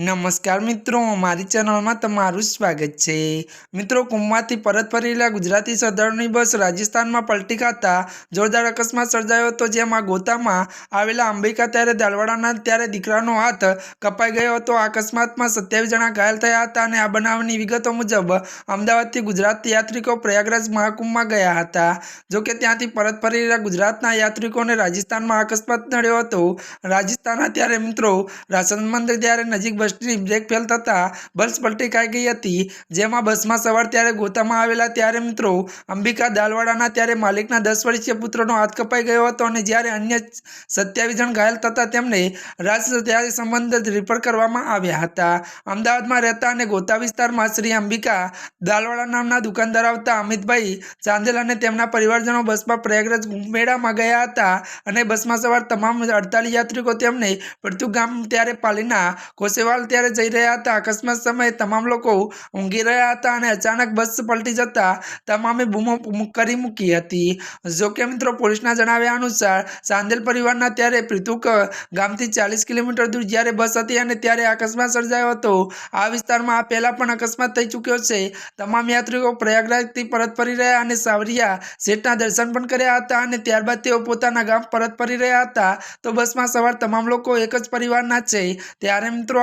નમસ્કાર મિત્રો, મારી ચેનલમાં તમારું સ્વાગત છે. મિત્રો, કુંભમાંથી પરત ફરેલા ગુજરાતી શ્રદ્ધાળુની બસ રાજસ્થાનમાં પલટી ખાતા જોરદાર અકસ્માત સર્જાયો હતો, જેમાં ગોતામાં આવેલા અંબિકા ત્યારે દાલવાડાના ત્યારે દીકરાનો હાથ કપાઈ ગયો હતો. આ અકસ્માતમાં સત્યાવીસ જણા ઘાયલ થયા હતા અને આ બનાવની વિગતો મુજબ અમદાવાદથી ગુજરાત યાત્રિકો પ્રયાગરાજ મહાકુંભમાં ગયા હતા. જોકે ત્યાંથી પરત ફરેલા ગુજરાતના યાત્રિકોને રાજસ્થાનમાં અકસ્માત નડ્યો હતો. રાજસ્થાનના ત્યારે મિત્રો, રાશન મંદિર ત્યારે નજીક બસની બ્રેક ફેલ થતાં બસ પલટી ખાઈ ગઈ હતી. જેમાં બસમાં સવાર ત્યારે ગોતામાં આવેલા ત્યારે મિત્રો અંબિકા દાલવાડાના ત્યારે માલિકના દસ વર્ષીય પુત્રનો હાથ કપાઈ ગયો હતો અને જ્યારે અન્ય સત્યાવીસ જણ ઘાયલ થતાં તેમને રાજ ત્યારે રિફર કરવામાં આવ્યા હતા. અમદાવાદમાં રહેતા અને ગોતા વિસ્તારમાં શ્રી અંબિકા દાલવાડા નામના દુકાન ધરાવતા અમિતભાઈ ચાંદેલ અને તેમના પરિવારજનો બસમાં પ્રયાગરાજ મેળામાં ગયા હતા અને બસમાં સવાર તમામ અડતાલીસ યાત્રિકો તેમને પડતું ગામ ત્યારે પાલીના કોસેવાલ ત્યારે જઈ રહ્યા હતા. અકસ્માત સમયે તમામ લોકો ઊંઘી રહ્યા હતા અને અચાનક બસ પલટી જતા તમામે બૂમો કરી મૂકી હતી. જોકે મિત્રો પોલીસના જણાવ્યા અનુસાર ચાંદેલ પરિવારના ત્યારે પ્રીતુક ગામથી ચાલીસ કિલોમીટર દૂર જ્યારે બસ હતી અને ત્યારે અકસ્માત સર્જાયો હતો. આ વિસ્તારમાં આ પહેલાં પણ અકસ્માત થઈ ચૂક્યો છે. તમામ યાત્રીઓ પ્રયાગરાજથી પરત ફરી રહ્યા અને સાવરિયા શેઠના દર્શન પણ કર્યા હતા અને ત્યારબાદ તેઓ પોતાના ગામ પરત ફરી રહ્યા હતા. તો બસમાં સવાર તમામ લોકો એક જ પરિવારના છે. ત્યારે મિત્રો